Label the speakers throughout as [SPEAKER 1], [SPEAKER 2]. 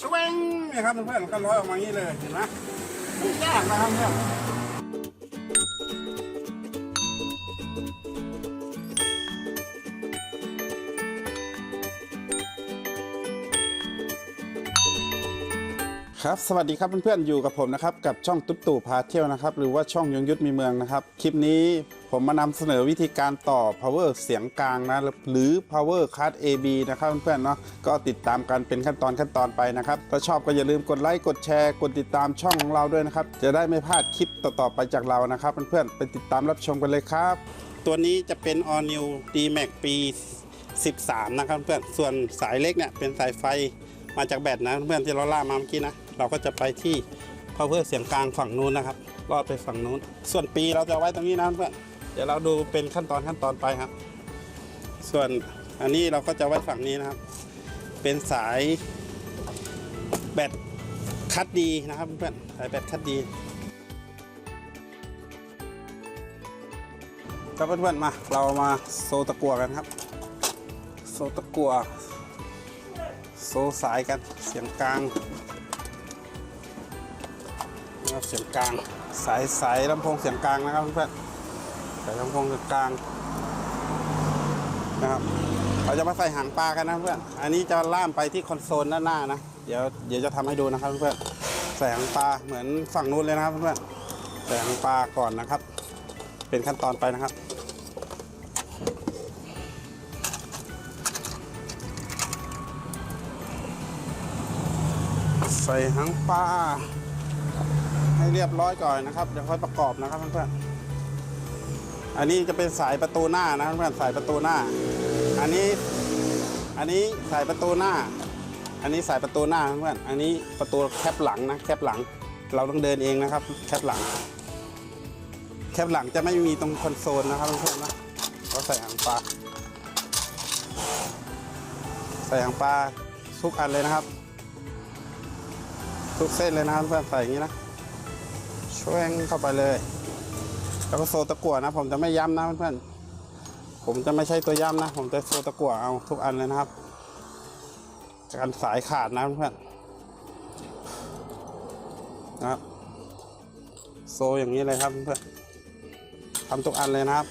[SPEAKER 1] ชวงนี่ครับเพื่อนๆก็ร้อยออกมาอย่างนี้เลยเห็นไหมไม่ยากนะครับเพื่อน ครับสวัสดีครับเพื่อนๆอยู่กับผมนะครับกับช่องตุ๊ตู่พาเที่ยวนะครับหรือว่าช่องยงยุทธมีเมืองนะครับคลิปนี้ผมมานำเสนอวิธีการต่อ power เสียงกลางนะหรือ power card AB นะครับเพื่อนๆเนาะก็ติดตามกันเป็นขั้นตอนขั้นตอนไปนะครับถ้าชอบก็อย่าลืมกดไลค์กดแชร์กดติดตามช่องของเราด้วยนะครับจะได้ไม่พลาดคลิปต่อๆไปจากเรานะครับเพื่อนๆไปติดตามรับชมกันเลยครับ ตัวนี้จะเป็น All New D-Max ปี 13 นะครับเพื่อนส่วนสายเล็กเนี่ยเป็นสายไฟมาจากแบตนะเพื่อนที่เราล่ามาเมื่อกี้นะ เราก็จะไปที่ power เสียงกลางฝั่งนู้นนะครับลอดไปฝั่งนู้น ส่วนปีเราจะไว้ตรงนี้นะเพื่อนเดี๋ยวเราดูเป็นขั้นตอนขั้นตอนไปครับ ส่วนอันนี้เราก็จะไว้ฝั่งนี้นะครับ เป็นสายแบตคัดดีนะครับเพื่อนสายแบตคัดดีครับเพื่อนๆมา เรามาโซตะกัวกันครับ โซตะกัวโซสายกันเสียงกลาง นะครับเสียงกลาง สายสายลำโพงเสียงกลางนะครับเพื่อนๆสายลำโพงเสียงกลางนะครับเราจะมาใส่หางปลากันนะเพื่อน อันนี้จะล่ามไปที่คอนโซลด้านหน้านะ เดี๋ยวเดี๋ยวจะทำให้ดูนะครับเพื่อนใส่หางปลาเหมือนฝั่งนู้นเลยนะครับเพื่อนใส่หางปลาก่อนนะครับ เป็นขั้นตอนไปนะครับใส่หางปลา ให้เรียบร้อยก่อนนะครับเดี๋ยวค่อยประกอบนะครับเพื่อนๆอันนี้จะเป็นสายประตูหน้านะเพื่อนๆสายประตูหน้า อันนี้อันนี้สายประตูหน้า อันนี้สายประตูหน้าเพื่อนๆอันนี้ประตูแคปหลังนะแคปหลัง เราต้องเดินเองนะครับ แคปหลัง แคปหลังจะไม่มีตรงคอนโซลนะครับเพื่อนๆนะก็ใส่หางปลาใส่หางปลาทุกอันเลยนะครับ ทุกเส้นเลยนะครับเพื่อนใส่อย่างนี้นะ ช่วยเข้าไปเลย แล้วก็โซตะกั่วนะ ผมจะไม่ย้ำนะเพื่อนๆผมจะไม่ใช่ตัวย้ำนะ ผมจะโซตะกั่วเอาทุกอันเลยนะครับการสายขาดนะเพื่อนนะครับ โซอย่างนี้เลยครับเพื่อนทำทุกอันเลยนะครับ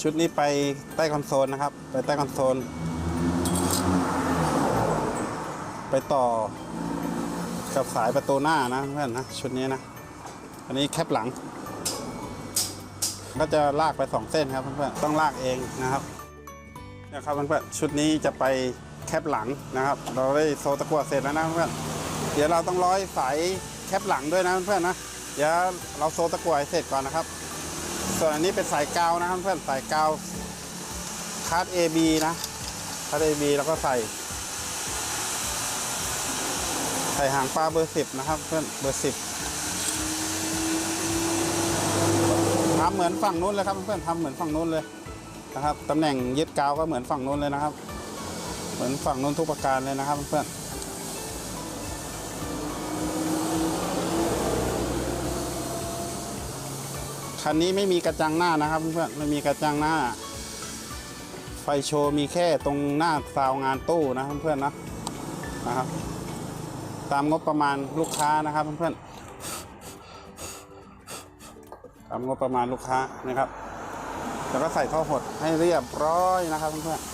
[SPEAKER 1] ชุดนี้ไปใต้คอนโซลนะครับ ไปใต้คอนโซล ไปต่อ กับสายประตูหน้านะเพื่อนนะชุดนี้นะ อันนี้แคปหลัง ก็จะลากไปสองเส้นครับเพื่อนๆต้องลากเองนะครับนะครับเพื่อนๆชุดนี้จะไปแคปหลังนะครับ เราได้โซตะกั่วเสร็จแล้วนะเพื่อนเดี๋ยวเราต้องร้อยสายแคปหลังด้วยนะเพื่อนนะเดี๋ยวเราโซตะกั่วเสร็จก่อนนะครับ ส่วนอันนี้เป็นสายกาวนะครับเพื่อนสายกาวคาร์ด AB นะคาร์ด AB แล้วก็ใส่ ใส่หางปลาเบอร์สิบนะครับเพื่อนเบอร์สิบทำเหมือนฝั่งนู้นเลยครับเพื่อนทำเหมือนฝั่งนู้นเลยนะครับตำแหน่งยึดกาวก็เหมือนฝั่งนู้นเลยนะครับ เหมือนฝั่งนู้นทุกประการเลยนะครับเพื่อนคันนี้ไม่มีกระจังหน้านะครับเพื่อนไม่มีกระจังหน้า ไฟโชว์มีแค่ตรงหน้าซาวงานตู้นะเพื่อนๆนะนะครับ ตามงบประมาณลูกค้านะครับเพื่อนๆตามงบประมาณลูกค้านะครับ แล้วก็ใส่ท่อหดให้เรียบร้อยนะครับเพื่อนๆ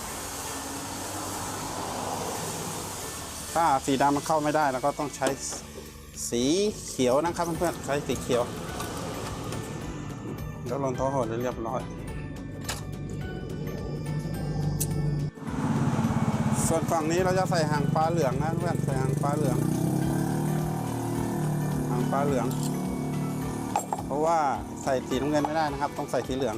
[SPEAKER 1] ถ้าสีดำมันเข้าไม่ได้เราก็ต้องใช้สีเขียวนะครับเพื่อนๆใช้สีเขียวแล้วลงท่อหดให้เรียบร้อยส่วนฝั่งนี้เราจะใส่หางปลาเหลืองนะเพื่อนใส่หางปลาเหลือง หางปลาเหลือง เพราะว่าใส่สีน้ำเงินไม่ได้นะครับ ต้องใส่สีเหลือง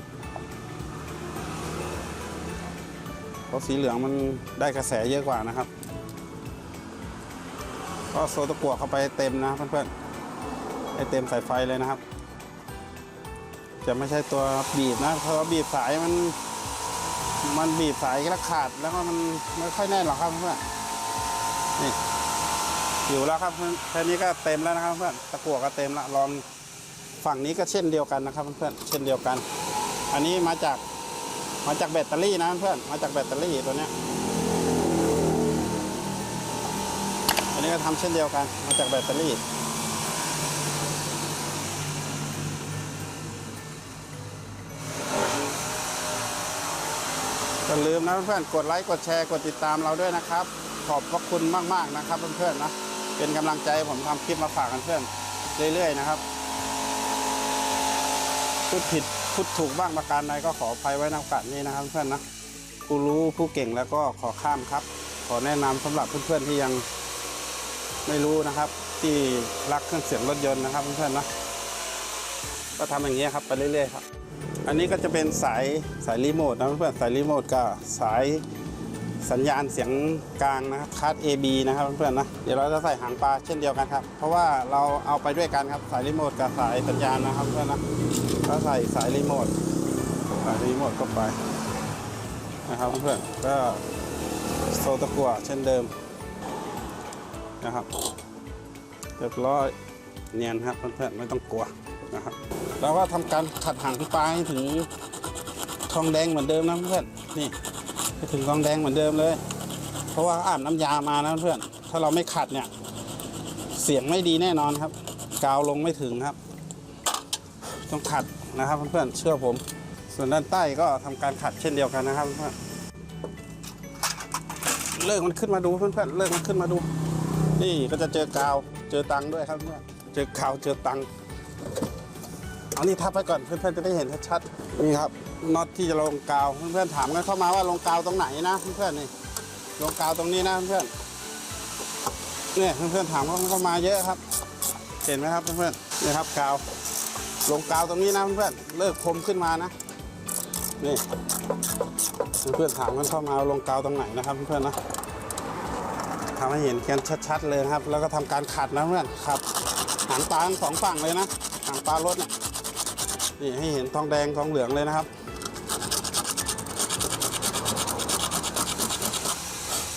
[SPEAKER 1] เพราะสีเหลืองมันได้กระแสเยอะกว่านะครับ ก็โซตะกัวเข้าไปเต็มนะเพื่อนๆให้เต็มสายไฟเลยนะครับ จะไม่ใช่ตัวบีบนะเพราะว่าบีบสายมันมันบีบสายแล้วขาดแล้วก็มันไม่ค่อยแน่นหรอกครับเพื่อนนี่ อยู่แล้วครับเพื่อนแค่นี้ก็เต็มแล้วนะครับเพื่อนตะกั่วก็เต็มละลองฝั่งนี้ก็เช่นเดียวกันนะครับเพื่อนเช่นเดียวกัน อันนี้มาจากมาจากแบตเตอรี่นะเพื่อนมาจากแบตเตอรี่ตัวเนี้ยก็ทำเช่นเดียวกันมาจากแบตเตอรี่อย่าลืมนะเพื่อนกดไลค์กดแชร์กดติดตามเราด้วยนะครับ ขอบพระคุณมาก ๆ นะครับเพื่อนๆนะ เป็นกำลังใจผมทำคลิปมาฝากกันเพื่อนเรื่อยๆนะครับพูดผิดพูดถูกบ้างประการใดก็ขออภัยไว้ในโอกาสนี้นะครับเพื่อนนะผู้รู้ผู้เก่งแล้วก็ขอข้ามครับ ขอแนะนำสำหรับเพื่อนๆที่ยังไม่รู้นะครับ ที่รักเครื่องเสียงรถยนต์นะครับเพื่อนๆนะก็ทำอย่างนี้ครับไปเรื่อยๆครับอันนี้ก็จะเป็นสายสายรีโมทนะเพื่อนสายรีโมทกับสาย สัญญาณเสียงกลางนะครับคัส AB นะครับเพื่อนๆนะเดี๋ยวเราจะใส่หางปลาเช่นเดียวกันครับ เพราะว่าเราเอาไปด้วยกันครับสายรีโมทกับสายสัญญาณนะครับเพื่อนนะก็ใส่สายรีโมทสายรีโมทเข้าไปนะครับเพื่อนๆก็โซตะกัวเช่นเดิมนะครับเรียบร้อยเนียนครับเพื่อนๆไม่ต้องกลัวนะครับเราก็ทำการขัดหางปลาให้ถึงทองแดงเหมือนเดิมนะเพื่อนนี่ ถึงทองแดงเหมือนเดิมเลย เพราะว่าอาบน้ำยามานะเพื่อน ถ้าเราไม่ขัดเนี่ย เสียงไม่ดีแน่นอนครับ กาวลงไม่ถึงครับ ต้องขัดนะครับเพื่อนๆเชื่อผม ส่วนด้านใต้ก็ทำการขัดเช่นเดียวกันนะครับเพื่อนเลิกมันขึ้นมาดูเพื่อนๆเลิกมันขึ้นมาดู นี่ก็จะเจอกาวเจอตังค์ด้วยครับเพื่อนเจอกาวเจอตังค์ เอานี่ทับไปก่อนเพื่อนๆจะได้เห็นชัดๆนี่ครับน็อตที่จะลงกาวเพื่อนๆถามกันเข้ามาว่าลงกาวตรงไหนนะเพื่อนๆนี่ลงกาวตรงนี้นะเพื่อนๆเนี่ยเพื่อนๆถามเข้ามาเยอะครับ เห็นไหมครับเพื่อนๆนี่ครับกาวลงกาวตรงนี้นะเพื่อนๆเลิกคมขึ้นมานะนี่เพื่อนๆถามกันเข้ามาลงกาวตรงไหนนะครับเพื่อนๆนะทำให้เห็นกันชัดๆเลยครับ แล้วก็ทำการขัดนะเพื่อนขัดหางปลาทั้งสองฝั่งเลยนะหางปลารถเนี่ย นี่ให้เห็นทองแดงทองเหลืองเลยนะครับ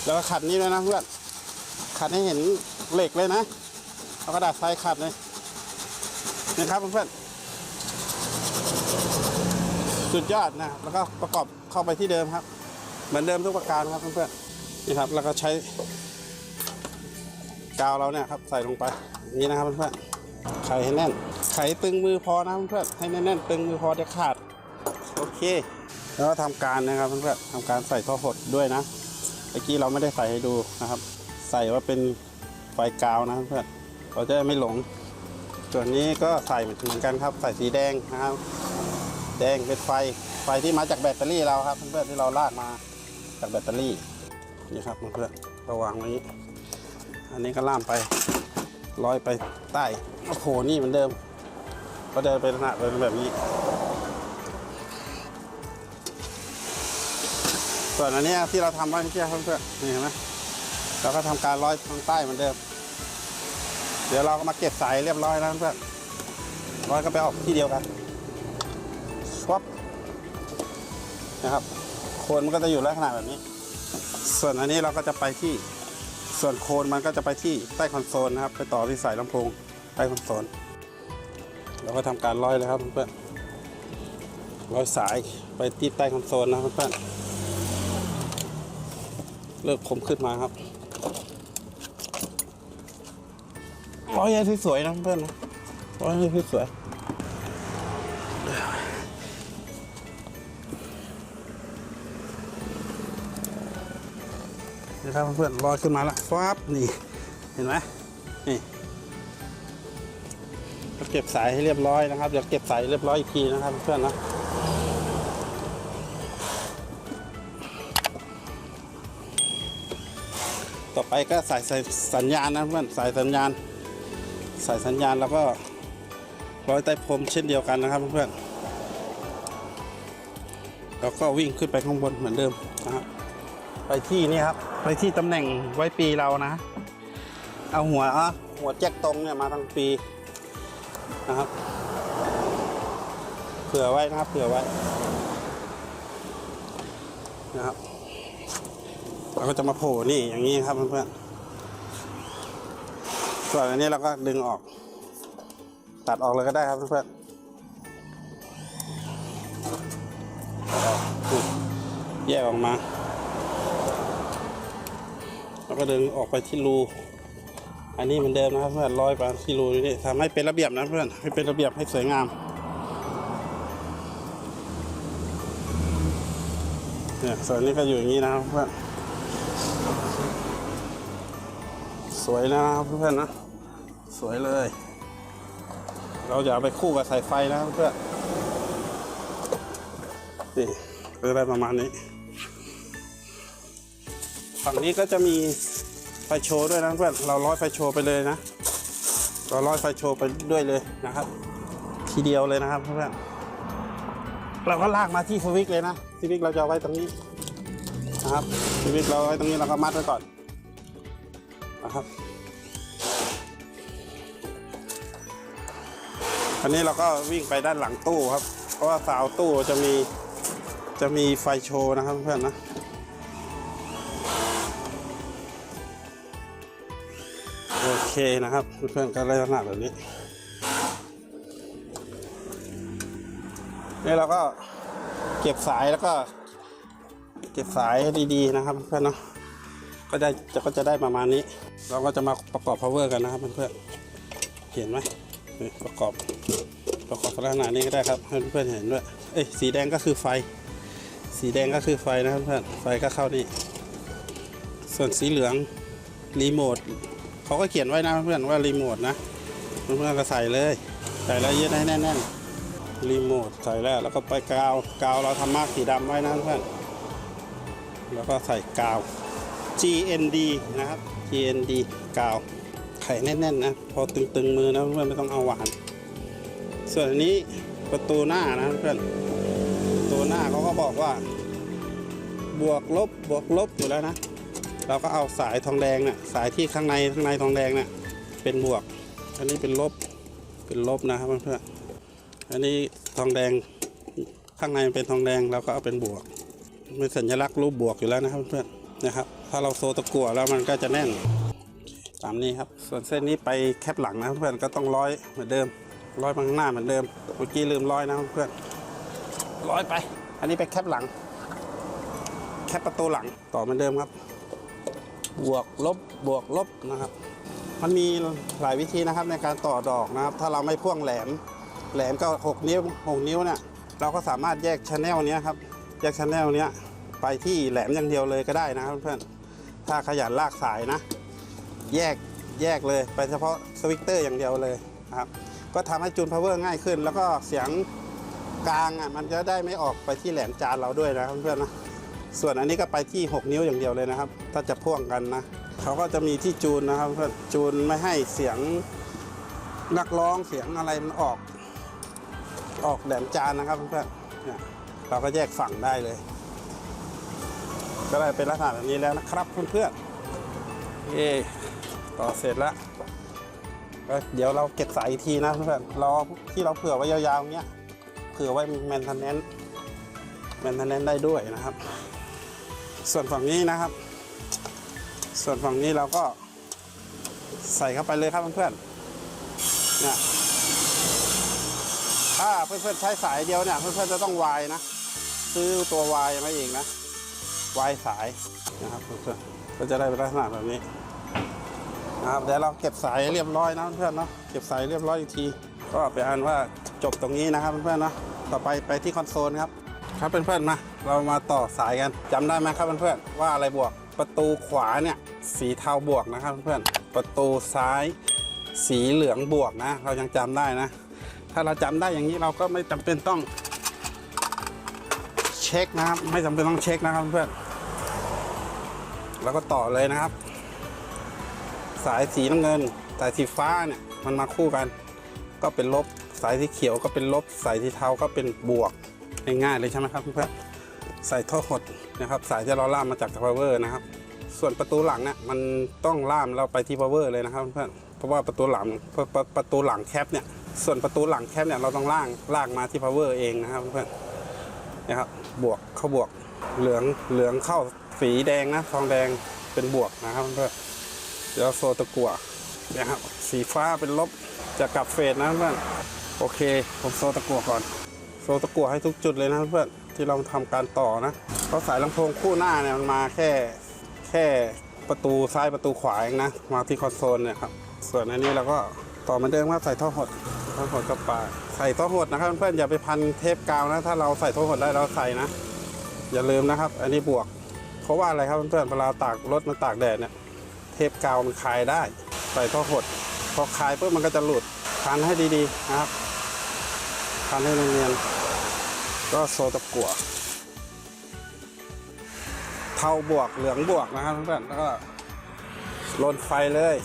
[SPEAKER 1] แล้วก็ขัดนี้ด้วยนะเพื่อนขัดให้เห็นเหล็กเลยนะเอากระดาษทรายขัดเลยนี่ครับเพื่อนสุดยอดนะแล้วก็ประกอบเข้าไปที่เดิมครับ เหมือนเดิมทุกประการครับเพื่อนๆนี่ครับแล้วก็ใช้กาวเราเนี่ยครับใส่ลงไปอย่างนี้นะครับเพื่อนๆ ไขให้แน่น ไขตึงมือพอนะเพื่อนให้แน่นๆตึงมือพอจะขาด โอเค แล้วก็ทำการนะครับเพื่อนๆทำการใส่ท่อหดด้วยนะเมื่อกี้เราไม่ได้ใส่ให้ดูนะครับ ใส่ว่าเป็นไฟกาวนะเพื่อนเราจะไม่หลง ส่วนนี้ก็ใส่เหมือนกันครับ ใส่สีแดงนะครับ แดงเป็นไฟ ไฟที่มาจากแบตเตอรี่เราครับเพื่อนๆที่เราลากมาจากแบตเตอรี่นี่ครับเพื่อนๆระวางไว้อย่างนี้อันนี้ก็ล่ามไป ร้อยไปใต้โอ้โหนี่เหมือนเดิมก็เดินไปลักษณะเป็นแบบนี้ส่วนอันนี้ที่เราทำไว้เมื่อกี้เพื่อนๆนี่เห็นไหมเราก็ทำการร้อยทางใต้เหมือนเดิม เดี๋ยวเราก็มาเก็บสายเรียบร้อยแล้วเพื่อนร้อยก็ไปออกที่เดียวกันสวบนะครับโคนมันก็จะอยู่ลักษณะแบบนี้ ส่วนอันนี้เราก็จะไปที่ ส่วนโคนมันก็จะไปที่ใต้คอนโซลนะครับ ไปต่อที่สายลำโพงใต้คอนโซลเราก็ทำการร้อยเลยครับเพื่อนร้อยสายไปที่ใต้คอนโซลนะเพื่อนเลิกคมขึ้นมาครับร้อยให้สวยๆนะเพื่อนร้อยให้สวย นะครับเพื่อนๆร้อยขึ้นมาแล้วฟับนี่เห็นไหมนี่ก็เก็บสายให้เรียบร้อยนะครับเดี๋ยวเก็บสายเรียบร้อยอีกทีนะครับเพื่อนนะต่อไปก็สายสายสัญญาณนะเพื่อนสายสัญญาณ สายสัญญาณแล้วก็ร้อยใต้พรมเช่นเดียวกันนะครับเพื่อนแล้วก็วิ่งขึ้นไปข้างบนเหมือนเดิมนะครับ ไปที่นี่ครับ ไปที่ตำแหน่งไว้ปีเรานะ เอาหัวอะหัวแจ็คตรงเนี่ยมาทั้งปีนะครับเผื่อไว้นะครับเผื่อไว้นะครับเราก็จะมาโผล่นี่อย่างนี้ครับเพื่อนๆส่วนอันนี้เราก็ดึงออก ตัดออกเลยก็ได้ครับเพื่อนๆแยกออกมา ก็ดึงออกไปที่รู อันนี้เหมือนเดิมนะครับเพื่อนร้อยไปานกิโลนี่ทำให้เป็นระเบียบนะเพื่อนให้เป็นระเบียบให้สวยงามเนี่ยส่วนนี้ก็อยู่อย่างนี้นะครับเพื่อนสวยนะครับเพื่อนนะสวยเลย เราอย่าไปคู่กับสายไฟนะเพื่อนนี่ก็ได้ประมาณนี้ ฝั่งนี้ก็จะมีไฟโชว์ด้วยนะเพื่อนเราร้อยไฟโชว์ไปเลยนะเราร้อยไฟโชว์ไปด้วยเลยนะครับ ทีเดียวเลยนะครับเพื่อนเราก็ลากมาที่สวิกเลยนะสวิกเราจะาไว้ตรงนี้นะครับสวิกเราไว้ตรงนี้เราก็มัดไว้ก่อนนะครับอันนี้เราก็วิ่งไปด้านหลังตู้ครับ เพราะว่าสาวตู้จะมีจะมีไฟโชว์นะครับเพื่อนนะ นะครับเพื่อนๆก็ได้ลักษณะแบบนี้นี่เราก็เก็บสายแล้วก็ เก็บสายดีๆนะครับเพื่อนเนาะก็ได้จะก็จะได้ประมาณนี้ เราก็จะมาประกอบ power กันนะครับเพื่อนๆเห็นไหมประกอบประกอบลักษณะนี้ก็ได้ครับให้เพื่อนๆเห็นด้วยเอ้ยสีแดงก็คือไฟ สีแดงก็คือไฟนะครับเพื่อนไฟก็เข้านี่ส่วนสีเหลืองรีโมท เขาก็เขียนไว้นะเพื่อนว่ารีโมทนะเพื่อนก็ใส่เลย ใส่แล้วยืดให้แน่นๆรีโมทใส่แล้วแล้วก็ไปกาวกาวเราทำมาร์กสีดำไว้นะเพื่อนแล้วก็ใส่กาว GND นะครับ GND กาวไข่แน่นๆนะพอตึงๆมือนะเพื่อนไม่ต้องเอาหวาน ส่วนนนี้ประตูหน้านะเพื่อนประตูหน้าเขาก็บอกว่า บวกลบบวกลบอยู่แล้วนะ เราก็เอาสายทองแดงเนี่ยสายที่ข้างในข้างในทองแดงเนี่ยเป็นบวก อันนี้เป็นลบเป็นลบนะครับเพื่อนๆอันนี้ทองแดงข้างในเป็นทองแดงเราก็เอาเป็นบวกเป็นสัญลักษณ์รูปบวกอยู่แล้วนะครับเพื่อนๆนะครับ ถ้าเราโซตะกั่วแล้วมันก็จะแน่นตามนี้ครับส่วนเส้นนี้ไปแคปหลังนะเพื่อนก็ต้องร้อยเหมือนเดิมร้อยมาข้างหน้าเหมือนเดิมเมื่อกี้ลืมร้อยนะเพื่อนร้อยไป อันนี้ไปแคปหลัง แคปประตูหลังต่อเหมือนเดิมครับ บวกลบบวกลบนะครับ มันมีหลายวิธีนะครับในการต่อดอกนะครับ ถ้าเราไม่พ่วงแหลม แหลมก็ 6 นิ้ว 6 นิ้วเนี่ยเราก็สามารถแยกชแนลนี้ครับแยกชแนลนี้ไปที่แหลมอย่างเดียวเลยก็ได้นะครับเพื่อนถ้าขยันลากสายนะ แยกแยกเลยไปเฉพาะสวิกเตอร์อย่างเดียวเลยนะครับก็ทำให้จูนพาวเวอร์ง่ายขึ้น แล้วก็เสียงกลางอะมันจะได้ไม่ออกไปที่แหลมจานเราด้วยนะเพื่อนๆนะ ส่วนอันนี้ก็ไปที่ 6 นิ้วอย่างเดียวเลยนะครับ ถ้าจะพ่วงกันนะเขาก็จะมีที่จูนนะครับจูนไม่ให้เสียงนักร้องเสียงอะไรมันออก ออกแหลมจานนะครับเพื่อนเนี่ยเราก็แยกฝั่งได้เลย ก็ได้เป็นลักษณะแบบนี้แล้วนะครับเพื่อนๆเย่ต่อเสร็จแล้วก็เดี๋ยวเราเก็บสายอีกทีนะเพื่อนๆเราที่เราเผื่อไว้ยาวๆเนี้ยเผื่อไว้แมนเทนแนนแมนเทนแนนได้ด้วยนะครับ ส่วนฝั่งนี้นะครับ ส่วนฝั่งนี้เราก็ใส่เข้าไปเลยครับเพื่อนๆเนี่ยถ้าเพื่อนๆใช้สายเดียวเนี่ยเพื่อนๆจะต้องวายนะซื้อตัววายมาเองนะวายสายนะครับเพื่อนๆก็จะได้เป็นลักษณะแบบนี้นะครับเดี๋ยวเราเก็บสายเรียบร้อยนะเพื่อนๆเนาะเก็บสายเรียบร้อยอีกที ก็เป็นอันว่าจบตรงนี้นะครับเพื่อนๆเนาะต่อไปไปที่คอนโซลครับ ครับเพื่อนๆมาเรามาต่อสายกันจำได้ไหมครับเพื่อนๆว่าอะไรบวกประตูขวาเนี่ยสีเทาบวกนะครับเพื่อนๆประตูซ้ายสีเหลืองบวกนะ เรายังจำได้นะ ถ้าเราจำได้อย่างนี้เราก็ไม่จำเป็นต้องเช็คนะครับไม่จำเป็นต้องเช็คนะครับเพื่อนแล้วก็ต่อเลยนะครับ สายสีน้ำเงิน สายสีฟ้าเนี่ยมันมาคู่กัน ก็เป็นลบสายสีเขียวก็เป็นลบสายสีเทาก็เป็นบวก ง่ายๆเลยใช่ไหมครับเพื่อนใส่ท่อหดนะครับ สายที่เราล่ามมาจาก power นะครับ ส่วนประตูหลังเนี่ยมันต้องล่ามเราไปที่ power เลยนะครับเพื่อนเพราะว่าประตูหลังประประประตูหลังแคปเนี่ยส่วนประตูหลังแคปเนี่ยเราต้องล่างลากมาที่ power เองนะครับเพื่อนนะครับบวกเข้าบวกเหลืองเหลืองเข้าสีแดงนะทองแดงเป็นบวกนะครับเพื่อนๆเดี๋ยวโซตะกั่วนะครับสีฟ้าเป็นลบจะกลับเฟสนะเพื่อนโอเค ผมโซตะกั่วก่อน โซตะกั่วให้ทุกจุดเลยนะเพื่อนที่เราทำการต่อนะเพราะสายลำโพงคู่หน้าเนี่ยมันมาแค่แค่ประตูซ้ายประตูขวาเองนะมาที่คอนโซลเนี่ยครับส่วนอันนี้เราก็ต่อเหมือนเดิมครับใส่ท่อหดท่อหดกับปลาใส่ท่อหดนะครับเพื่อนอย่าไปพันเทปกาวนะ ถ้าเราใส่ท่อหดได้เราใส่นะ อย่าลืมนะครับ อันนี้บวก เพราะว่าอะไรครับเพื่อนเวลาตากรถมันตากแดดเนี่ยเทปกาวมันคลายได้ ใส่ท่อหด พอคลายปุ๊บมันก็จะหลุดพันให้ดีๆนะครับ พันให้เนียนๆก็โซตะกั่วเทาบวกเหลืองบวกนะครับเพื่อนแล้วก็ลนไฟเลย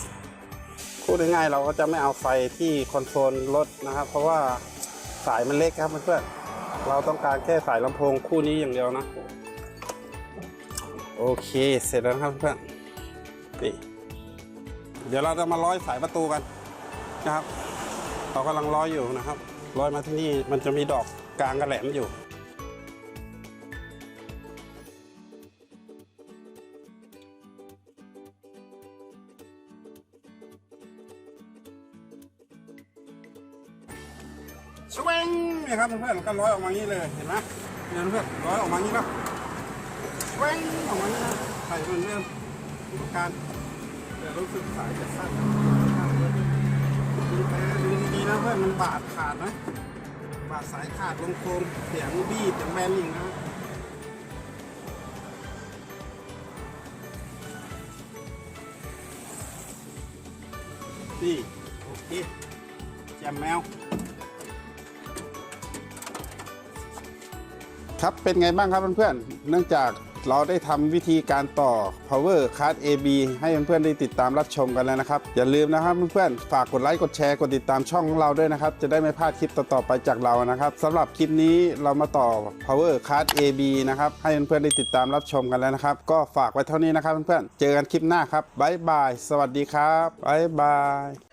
[SPEAKER 1] พูดง่ายๆเราก็จะไม่เอาไฟที่คอนโซลรถนะครับ เพราะว่าสายมันเล็กครับเพื่อนๆเราต้องการแค่สายลำโพงคู่นี้อย่างเดียวนะ โอเคเสร็จแล้วครับเพื่อนนี่เดี๋ยวเราจะมาร้อยสายประตูกันนะครับ เรากำลังร้อยอยู่นะครับ ร้อยมาที่นี่มันจะมีดอกกลางกระแหลมอยู่ชเวงนี่ครับเพื่อนๆก็ร้อยออกมางนี้เลยเห็นไหมเนี่ยเพื่อนร้อยออกมางนี้แล้วชเวงออกมาอย่างนี้นะใส่เหมือนเดิมทุกการแต่รู้สึกสายจะสั้น ดีๆนะเพื่อนมันบาดขาดนะ บาดสายขาดลงโครงเสียงบี้เสียงแบนอีกนะนี่โอเคแจมแมว ครับเป็นไงบ้างครับเพื่อนๆเนื่องจาก เราได้ทำวิธีการต่อ power card AB ให้เพื่อนๆได้ติดตามรับชมกันแล้วนะครับ อย่าลืมนะครับเพื่อนๆฝากกดไลค์กดแชร์กดติดตามช่องของเราด้วยนะครับ จะได้ไม่พลาดคลิปต่อๆไปจากเรานะครับสำหรับคลิปนี้เรามาต่อ power card AB นะครับให้เพื่อนๆได้ติดตามรับชมกันแล้วนะครับ ก็ฝากไว้เท่านี้นะครับเพื่อนๆเจอกันคลิปหน้าครับบ๊ายบาย สวัสดีครับบ๊ายบาย